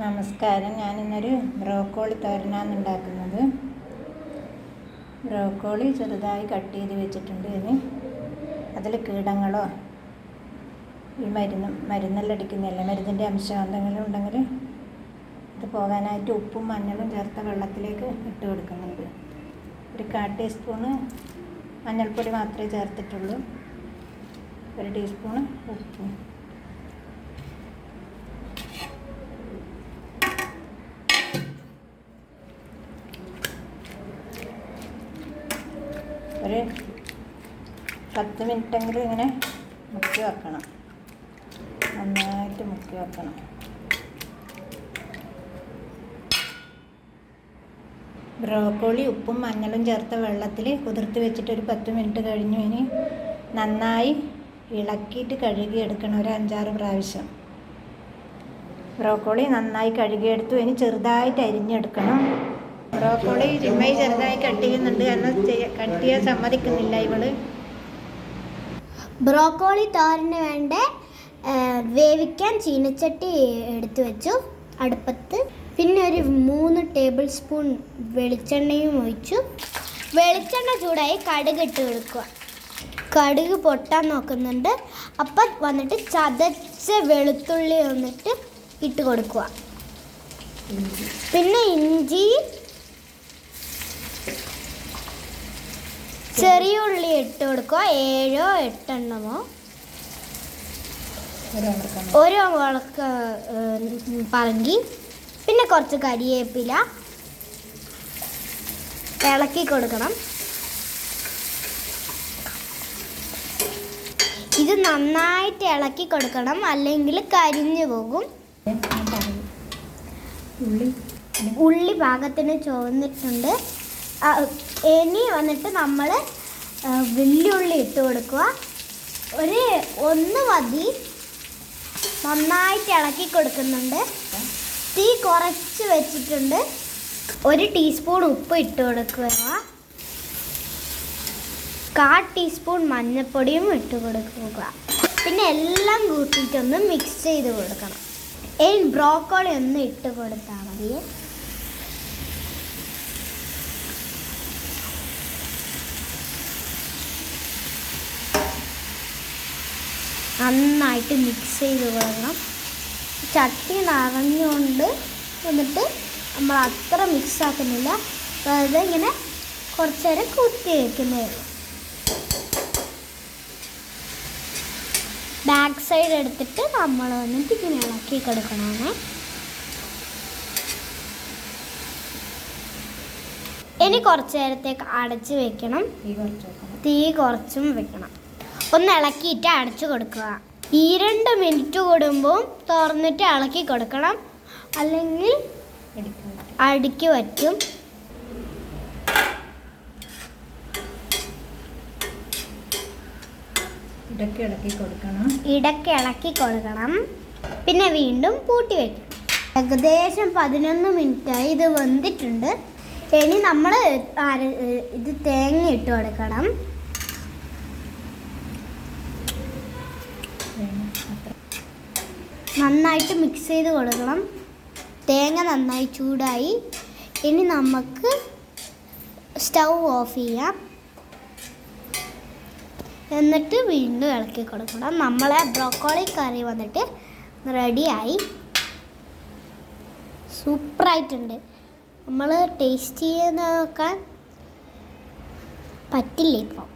നമസ്കാരം. ഞാനിന്നൊരു ബ്രോക്കോളി തോരനാണ് ഉണ്ടാക്കുന്നത്. ബ്രോക്കോളി ചെറുതായി കട്ട് ചെയ്ത് വെച്ചിട്ടുണ്ട്. ഇനി അതിൽ കീടങ്ങളോ ഈ മരുന്ന് മരുന്നെല്ലാം അടിക്കുന്നില്ല മരുന്നിന്റെ അംശം എന്തെങ്കിലും ഉണ്ടെങ്കിൽ ഇത് പോകാനായിട്ട് ഉപ്പും മഞ്ഞളും ചേർത്ത വെള്ളത്തിലേക്ക് ഇട്ട് കൊടുക്കുന്നുണ്ട്. ഒരു കാ ടീസ്പൂണ് മഞ്ഞൾപ്പൊടി മാത്രമേ ചേർത്തിട്ടുള്ളൂ. ഒരു ടീസ്പൂണ് ഉപ്പും ഒരു പത്ത് മിനിറ്റെങ്കിലും ഇങ്ങനെ മുക്കി വെക്കണം. നന്നായിട്ട് മുക്കി വെക്കണം. ബ്രോക്കോളി ഉപ്പും മഞ്ഞളും ചേർത്ത വെള്ളത്തിൽ കുതിർത്ത് വെച്ചിട്ട് ഒരു പത്ത് മിനിറ്റ് കഴിഞ്ഞു ഇനി നന്നായി ഇളക്കിയിട്ട് കഴുകിയെടുക്കണം ഒരു അഞ്ചാറ് പ്രാവശ്യം. ബ്രോക്കോളി നന്നായി കഴുകിയെടുത്തു. ഇനി ചെറുതായിട്ട് അരിഞ്ഞെടുക്കണം. ബ്രോക്കോളി ചിമ്മയി ചെറുതായി കട്ട് ചെയ്യുന്നുണ്ട്. കാരണം കട്ട് ചെയ്യാൻ സമ്മതിക്കുന്നില്ല ഇവൾ. ബ്രോക്കോളി തോരന് വേണ്ട വേവിക്കാൻ ചീനച്ചട്ടി എടുത്തു വെച്ചു അടുപ്പത്ത്. പിന്നെ ഒരു മൂന്ന് ടേബിൾ സ്പൂൺ വെളിച്ചെണ്ണയും ഒഴിച്ചു. വെളിച്ചെണ്ണ ചൂടായി കടുക് ഇട്ട് കൊടുക്കുക. കടുക് പൊട്ടാൻ നോക്കുന്നുണ്ട്. അപ്പം വന്നിട്ട് ചതച്ച വെളുത്തുള്ളി വന്നിട്ട് ഇട്ട് കൊടുക്കുക. പിന്നെ ഇഞ്ചി ചെറിയ ഉള്ളി ഇട്ട് കൊടുക്കുക ഏഴോ എട്ടെണ്ണമോ? ഒരു വളക്ക് പറങ്കി പിന്നെ കുറച്ച് കരിവേപ്പില ഇളക്കി കൊടുക്കണം. ഇത് നന്നായിട്ട് ഇളക്കി കൊടുക്കണം അല്ലെങ്കിൽ കരിഞ്ഞു പോകും. ഉള്ളി. ഉള്ളി പാകത്തിന് ചുവന്നിട്ടുണ്ട്. ഇനി വന്നിട്ട് നമ്മൾ വെല്ലുള്ളി ഇട്ട് കൊടുക്കുക. ഒരു ഒന്ന് മതി. നന്നായിട്ട് ഇളക്കി കൊടുക്കുന്നുണ്ട്. തീ കുറച്ച് വെച്ചിട്ടുണ്ട്. ഒരു ടീസ്പൂൺ ഉപ്പ് ഇട്ട് കൊടുക്കുക. കാ ടീസ്പൂൺ മഞ്ഞൾപ്പൊടിയും ഇട്ട് കൊടുക്കുക. പിന്നെ എല്ലാം കൂട്ടിയിട്ടൊന്ന് മിക്സ് ചെയ്ത് കൊടുക്കണം. ഇനി ബ്രോക്കോളി ഒന്ന് ഇട്ട് കൊടുത്താൽ മതി. നന്നായിട്ട് മിക്സ് ചെയ്ത് കൊടുക്കണം. ചട്ടി നിറഞ്ഞുകൊണ്ട് എന്നിട്ട് നമ്മൾ അത്ര മിക്സ് ആക്കുന്നില്ല. വെറുതെ ഇങ്ങനെ കുറച്ച് നേരം കുത്തി വയ്ക്കുന്നേ ഉള്ളൂ. ബാക്ക് സൈഡ് എടുത്തിട്ട് നമ്മൾ വന്നിട്ട് ഇങ്ങനെ ഇളക്കി കൊടുക്കണേ ഇനി കുറച്ച് നേരത്തേക്ക് അടച്ച് വെക്കണം. തീ കുറച്ചും വെക്കണം. ഒന്ന് ഇളക്കിയിട്ട് അടച്ചു കൊടുക്കുക. ഈ രണ്ട് മിനിറ്റ് കൂടുമ്പോൾ തുറന്നിട്ട് ഇളക്കി കൊടുക്കണം. അല്ലെങ്കിൽ അടുക്കി വറ്റും. ഇടയ്ക്ക് ഇളക്കി കൊടുക്കണം. ഇടയ്ക്ക് ഇളക്കി കൊടുക്കണം. പിന്നെ വീണ്ടും പൂട്ടി വയ്ക്കണം. ഏകദേശം പതിനൊന്ന് മിനിറ്റായി ഇത് വന്നിട്ടുണ്ട് ഇനി നമ്മൾ ഇത് തേങ്ങ ഇട്ട് കൊടുക്കണം വേണം അത്ര നന്നായിട്ട് മിക്സ് ചെയ്ത് കൊടുക്കണം. തേങ്ങ നന്നായി ചൂടായി. ഇനി നമുക്ക് സ്റ്റൗ ഓഫ് ചെയ്യാം. എന്നിട്ട് വീണ്ടും ഇളക്കി കൊടുക്കണം. നമ്മളെ ബ്രോക്കോളി കറി വന്നിട്ട് റെഡിയായി സൂപ്പറായിട്ടുണ്ട് നമ്മൾ ടേസ്റ്റ് ചെയ്യാൻ നോക്കാൻ പറ്റില്ല ഇപ്പോൾ